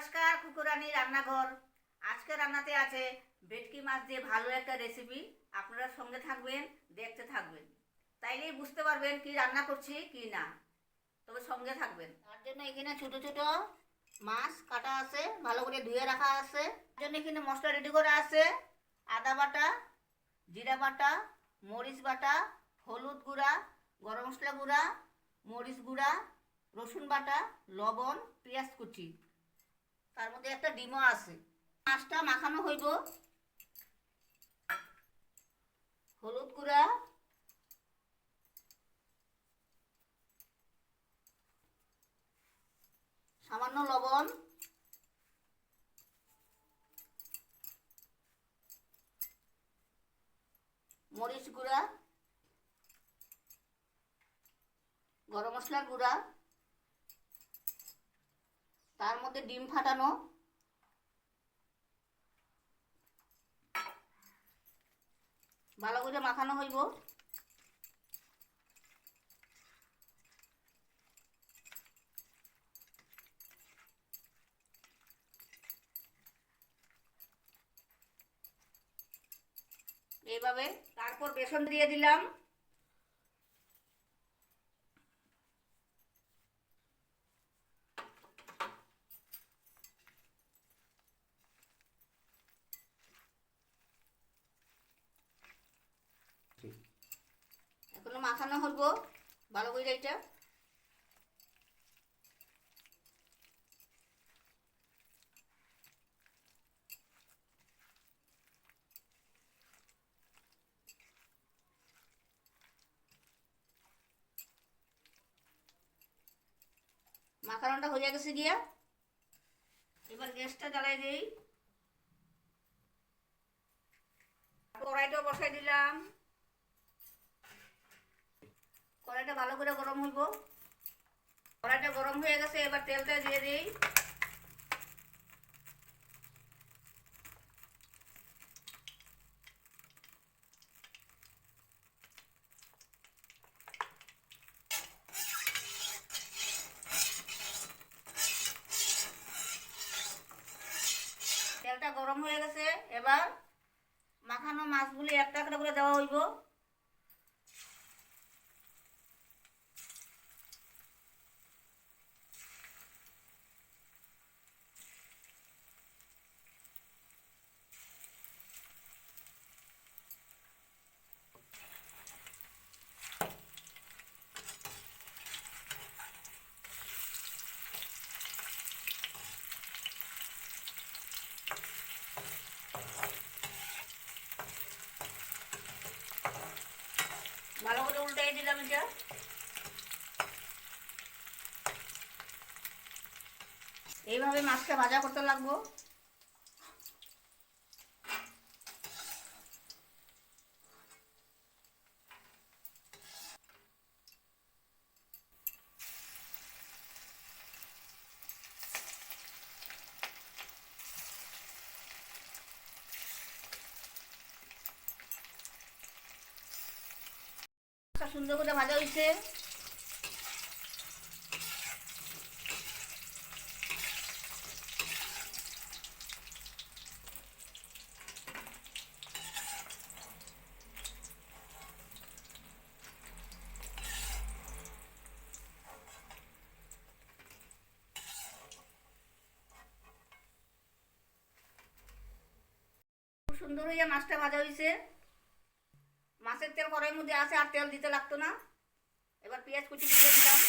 নমস্কার কুকুরানি রান্নাঘর। আজকে রান্নাতে আছে ভেটকি মাছ দিয়ে ভালো একটা রেসিপি আপনারা সঙ্গে থাকবেন, দেখতে থাকবেন। তাইলেই বুঝতে পারবেন কি রান্না করছি, কি না। তবে সঙ্গে থাকবেন। তার জন্য এখানে ছোট ছোট মাছ কাটা আছে, ভালো করে ধুয়ে রাখা আছে। তার জন্য এখানে মশলা রেডি করা আছে। আদা বাটা, জিরা বাটা, মরিচ বাটা, হলুদ গুঁড়া, গরম মশলা গুঁড়া, মরিচ গুঁড়া, রসুন বাটা, লবণ, পেঁয়াজ কুচি। তার মধ্যে একটা ডিমও আছে। মাছটা মাখানো হইব। হলুদ গুঁড়া। সামান্য লবণ। মরিচ গুঁড়া। গরম মশলার গুঁড়া। তার মধ্যে ডিম ফাটানো। ভালো করে মাখানো হইব। এইভাবে তারপর বেসন দিয়ে দিলাম। মাখানো হইব ভালো করে এটা। মাখানোটা হয়ে গেছে গিয়া। এবার গ্যাসটা জ্বালাই দিই। কড়াইটা বসাই দিলাম। কড়াইটা ভালো করে গরম হইব। কড়াইটা গরম হয়ে গেছে, এবার তেলটা দিয়ে দিই। তেলটা গরম হয়ে গেছে, এবার মাখানো মাছগুলি একটা একটা করে দেওয়া হইব। ভালো করে উল্টাই দিলাম এটা এইভাবে মাছটা ভাজা করতে লাগবো সুন্দর করে ভাজা হয়েছে। সুন্দর হয়ে মাছটা ভাজা হয়েছে। মাছের তেল কড়াইয়ের মধ্যে আছে আর তেল দিতে লাগতো না। এবার পেঁয়াজ কুচি দিয়ে দিলাম।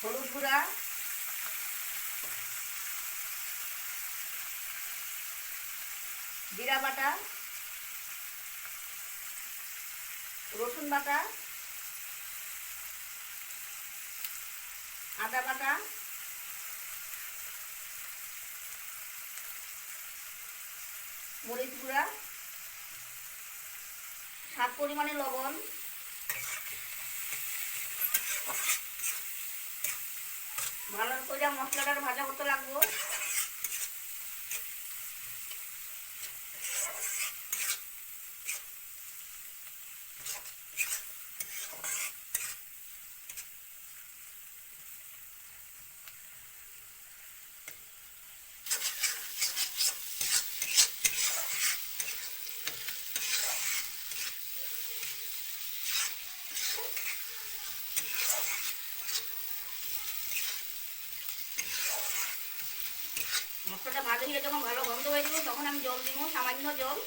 হলুদ গুঁড়া। জিরা বাটা। রসুন বাটা। আদা বাটা। মরিচ গুঁড়া সাত পরিমাণে লবণ ভালো করে মশলাটা ভাজা করতে লাগবো। মশলাটা ভাজা হয়ে যখন ভালো গন্ধ হয়ে যাবে, তখন আমি জল দিব, সামান্য জল।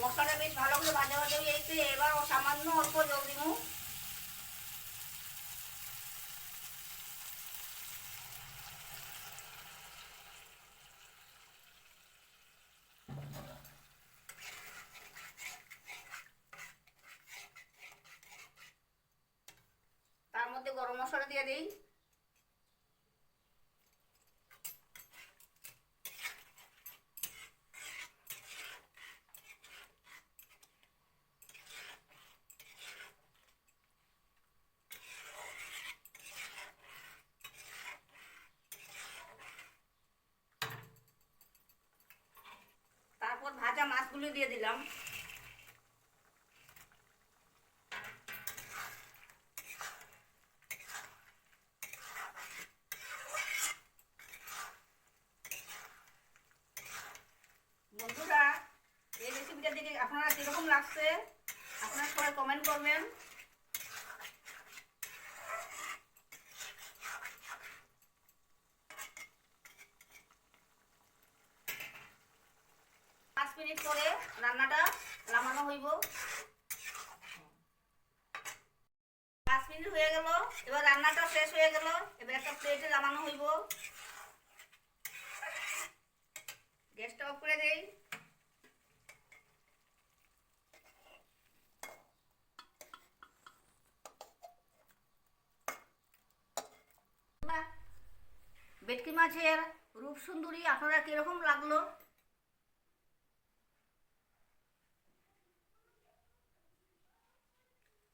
মশলাটা বেশ ভালো করে ভাজা ভাজা হয়ে গেছে, এবার সামান্য অল্প জল দিব। মশলা দিয়ে দিই। তারপর ভাজা মাছগুলো দিয়ে দিলাম বন্ধুরা এই রেসিপিটা দেখে আপনারা কীরকম লাগছে? আপনারা সবাই কমেন্ট করবেন। পাঁচ মিনিট পরে রান্নাটা নামানো হইব। পাঁচ মিনিট হয়ে গেল, এবার রান্নাটা শেষ হয়ে গেল, এবার একটা প্লেটে নামানো হইব। গ্যাসটা অফ করে দেই। ভেটকি মাছের রূপ সুন্দরী আপনারা কীরকম লাগল?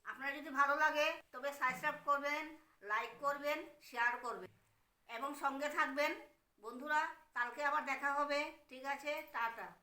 আপনারা যদি ভালো লাগে, তবে সাবস্ক্রাইব করবেন লাইক করবেন শেয়ার করবেন। এবং সঙ্গে থাকবেন। বন্ধুরা, কালকে আবার দেখা হবে। ঠিক আছে, টাটা।